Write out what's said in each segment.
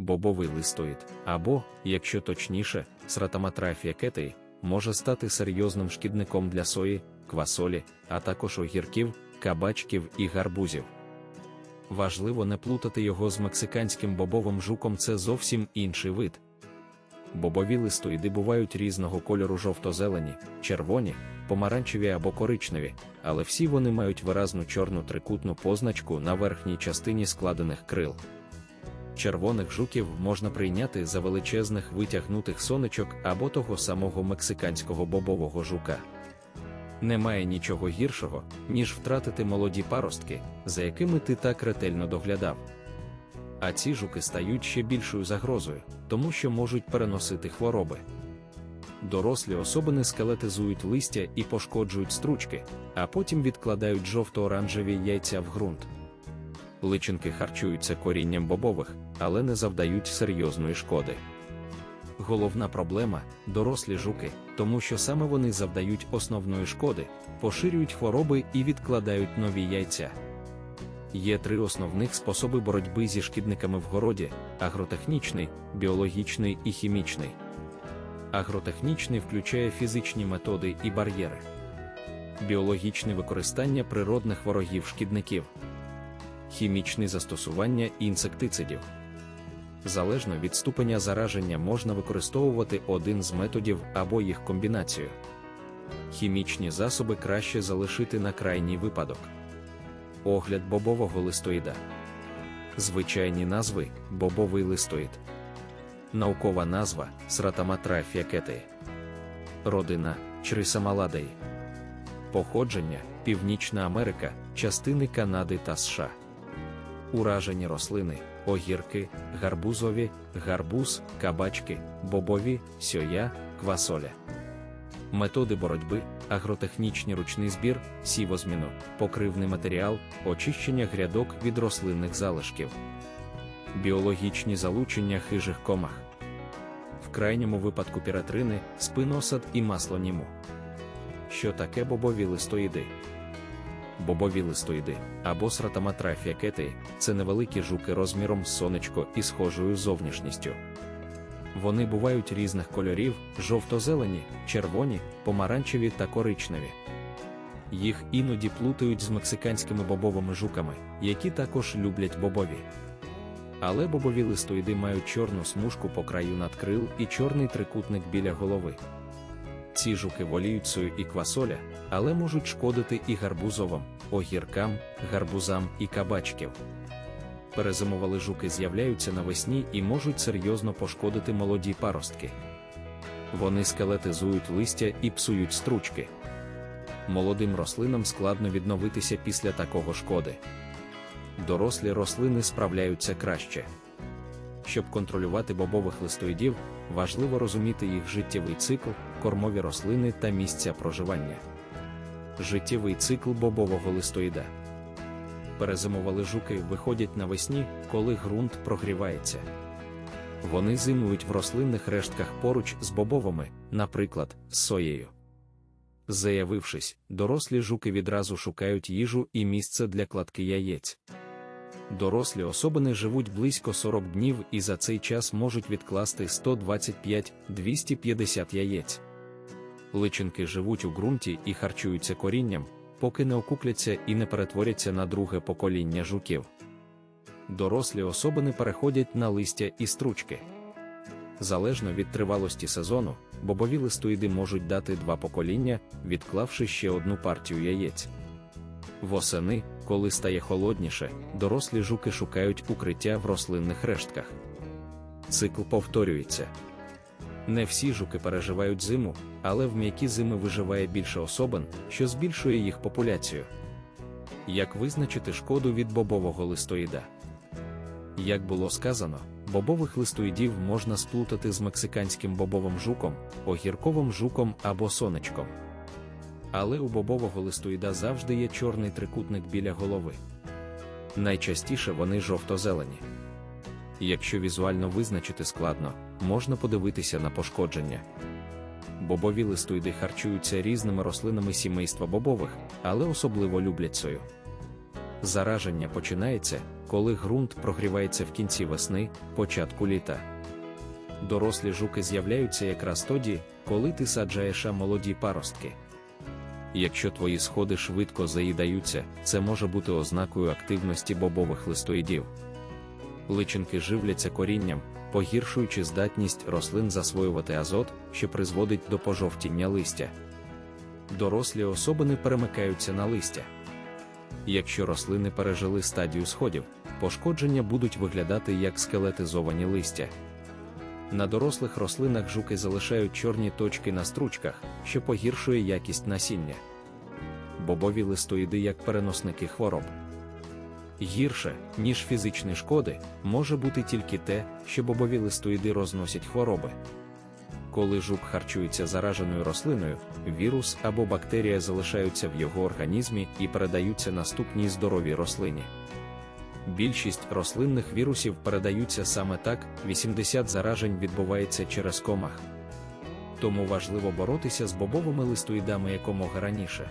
бобовий листоїд, або, якщо точніше, сратаматрафія кетеї, може стати серйозним шкідником для сої, квасолі, а також огірків, кабачків і гарбузів. Важливо не плутати його з мексиканським бобовим жуком, це зовсім інший вид. Бобові листоїди бувають різного кольору жовто-зелені, червоні, помаранчеві або коричневі, але всі вони мають виразну чорну трикутну позначку на верхній частині складених крил. Червоних жуків можна прийняти за величезних витягнутих сонечок або того самого мексиканського бобового жука. Немає нічого гіршого, ніж втратити молоді паростки, за якими ти так ретельно доглядав. А ці жуки стають ще більшою загрозою, тому що можуть переносити хвороби. Дорослі особини скелетизують листя і пошкоджують стручки, а потім відкладають жовто-оранжеві яйця в ґрунт. Личинки харчуються корінням бобових, але не завдають серйозної шкоди. Головна проблема дорослі жуки, тому що саме вони завдають основної шкоди, поширюють хвороби і відкладають нові яйця. Є три основних способи боротьби зі шкідниками в городі: агротехнічний, біологічний і хімічний. Агротехнічний включає фізичні методи і бар'єри, біологічне використання природних ворогів шкідників, хімічне застосування інсектицидів. Залежно від ступеня зараження можна використовувати один з методів або їх комбінацію. Хімічні засоби краще залишити на крайній випадок. Огляд бобового листоїда. Звичайні назви бобовий листоїд. Наукова назва Сратаматрафія кетеї. Родина Чрисамаладеї. Походження Північна Америка, частини Канади та США. Уражені рослини, огірки, гарбузові, гарбуз, кабачки, бобові, сьоя, квасоля. Методи боротьби, агротехнічний ручний збір, сівозміну, покривний матеріал, очищення грядок від рослинних залишків, біологічні залучення хижих комах. В крайньому випадку піратрини, спиносад і масло німу. Що таке бобові листоїди? Бобові листоїди або сратаматрафія кетеї це невеликі жуки розміром з сонечко і схожою зовнішністю. Вони бувають різних кольорів: жовто-зелені, червоні, помаранчеві та коричневі. Їх іноді плутають з мексиканськими бобовими жуками, які також люблять бобові. Але бобові листоїди мають чорну смужку по краю надкрил і чорний трикутник біля голови. Ці жуки воліють і квасоля, але можуть шкодити і гарбузовим, огіркам, гарбузам і кабачків. Перезимували жуки з'являються навесні і можуть серйозно пошкодити молоді паростки. Вони скелетизують листя і псують стручки. Молодим рослинам складно відновитися після такого шкоди. Дорослі рослини справляються краще. Щоб контролювати бобових листоїдів, важливо розуміти їх життєвий цикл, кормові рослини та місця проживання. Життєвий цикл бобового листоїда. Перезимували жуки виходять навесні, коли ґрунт прогрівається. Вони зимують в рослинних рештках поруч з бобовими, наприклад, з соєю. Заявившись, дорослі жуки відразу шукають їжу і місце для кладки яєць. Дорослі особини живуть близько 40 днів і за цей час можуть відкласти 125-250 яєць. Личинки живуть у ґрунті і харчуються корінням, поки не окупляться і не перетворяться на друге покоління жуків. Дорослі особини переходять на листя і стручки. Залежно від тривалості сезону, бобові листоїди можуть дати два покоління, відклавши ще одну партію яєць. Восени, коли стає холодніше, дорослі жуки шукають укриття в рослинних рештках. Цикл повторюється. Не всі жуки переживають зиму, але в м'які зими виживає більше особин, що збільшує їх популяцію. Як визначити шкоду від бобового листоїда? Як було сказано, бобових листоїдів можна сплутати з мексиканським бобовим жуком, огірковим жуком або сонечком. Але у бобового листоїда завжди є чорний трикутник біля голови. Найчастіше вони жовто-зелені. Якщо візуально визначити складно, можна подивитися на пошкодження. Бобові листоїди харчуються різними рослинами сімейства бобових, але особливо люблять сою. Зараження починається, коли ґрунт прогрівається в кінці весни, початку літа. Дорослі жуки з'являються якраз тоді, коли ти саджаєш молоді паростки. Якщо твої сходи швидко заїдаються, це може бути ознакою активності бобових листоїдів. Личинки живляться корінням, погіршуючи здатність рослин засвоювати азот, що призводить до пожовтіння листя. Дорослі особини перемикаються на листя. Якщо рослини пережили стадію сходів, пошкодження будуть виглядати як скелетизовані листя. На дорослих рослинах жуки залишають чорні точки на стручках, що погіршує якість насіння. Бобові листоїди як переносники хвороб. Гірше, ніж фізичні шкоди, може бути тільки те, що бобові листоїди розносять хвороби. Коли жук харчується зараженою рослиною, вірус або бактерія залишаються в його організмі і передаються наступній здоровій рослині. Більшість рослинних вірусів передаються саме так, 80 заражень відбувається через комах. Тому важливо боротися з бобовими листоїдами якомога раніше.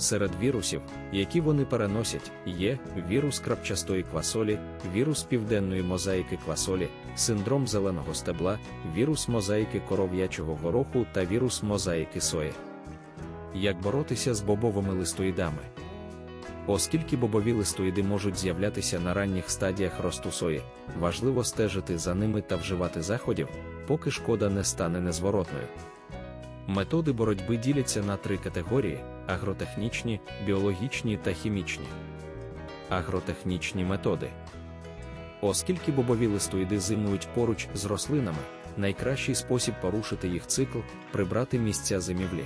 Серед вірусів, які вони переносять, є вірус крапчастої квасолі, вірус південної мозаїки квасолі, синдром зеленого стебла, вірус мозаїки коров'ячого гороху та вірус мозаїки сої. Як боротися з бобовими листоїдами? Оскільки бобові листоїди можуть з'являтися на ранніх стадіях росту сої, важливо стежити за ними та вживати заходів, поки шкода не стане незворотною. Методи боротьби діляться на три категорії: агротехнічні, біологічні та хімічні. Агротехнічні методи. Оскільки бобові листоїди зимують поруч з рослинами, найкращий спосіб порушити їх цикл прибрати місця зимівлі.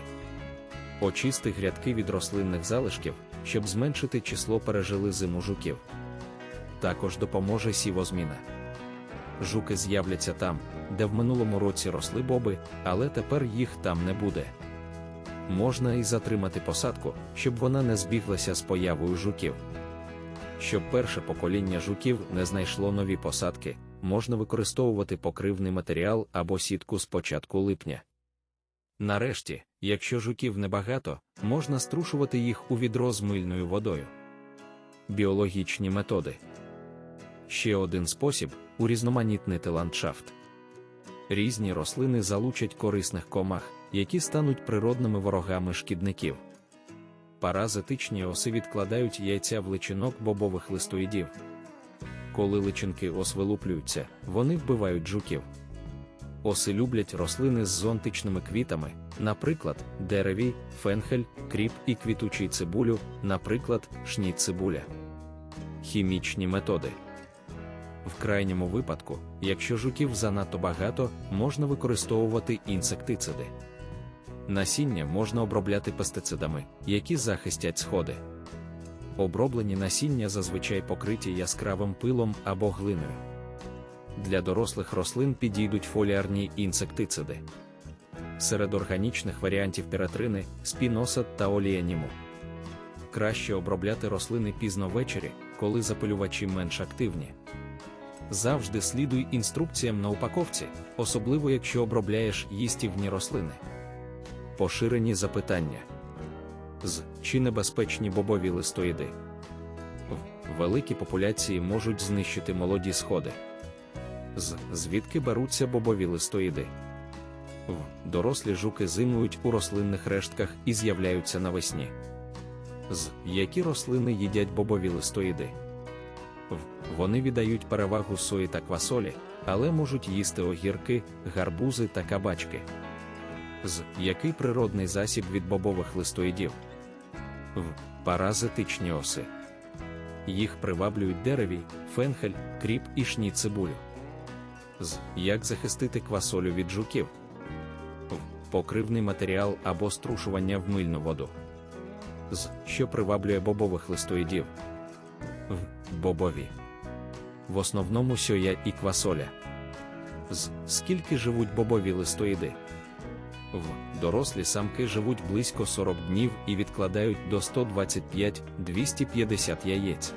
Очисти грядки від рослинних залишків, щоб зменшити число пережили зиму жуків. Також допоможе сівозміна. Жуки з'являться там, де в минулому році росли боби, але тепер їх там не буде. Можна і затримати посадку, щоб вона не збіглася з появою жуків. Щоб перше покоління жуків не знайшло нові посадки, можна використовувати покривний матеріал або сітку з початку липня. Нарешті, якщо жуків небагато, можна струшувати їх у відро з мильною водою. Біологічні методи. Ще один спосіб урізноманітнити ландшафт. Різні рослини залучать корисних комах, які стануть природними ворогами шкідників. Паразитичні оси відкладають яйця в личинок бобових листоїдів. Коли личинки ос вилуплюються, вони вбивають жуків. Оси люблять рослини з зонтичними квітами, наприклад, дереві, фенхель, кріп і квітучий цибулю, наприклад, шніть цибуля. Хімічні методи. В крайньому випадку, якщо жуків занадто багато, можна використовувати інсектициди. Насіння можна обробляти пестицидами, які захистять сходи. Оброблені насіння зазвичай покриті яскравим пилом або глиною. Для дорослих рослин підійдуть фоліарні інсектициди. Серед органічних варіантів піратрини, спіносад та оліяніму. Краще обробляти рослини пізно ввечері, коли запилювачі менш активні. Завжди слідуй інструкціям на упаковці, особливо якщо обробляєш їстівні рослини. Поширені запитання з чи небезпечні бобові листоїди. В великі популяції можуть знищити молоді сходи. З звідки беруться бобові листоїди. В дорослі жуки зимують у рослинних рештках і з'являються навесні. З які рослини їдять бобові листоїди. В вони віддають перевагу сої та квасолі, але можуть їсти огірки, гарбузи та кабачки. З який природний засіб від бобових листоїдів? В паразитичні оси. Їх приваблюють дереві, фенхель, кріп і шні цибулю. З як захистити квасолю від жуків? В покривний матеріал або струшування в мильну воду. З що приваблює бобових листоїдів? В бобові. В основному сьоя і квасоля. З скільки живуть бобові листоїди? В дорослі самки живуть близько 40 днів і відкладають до 125-250 яєць.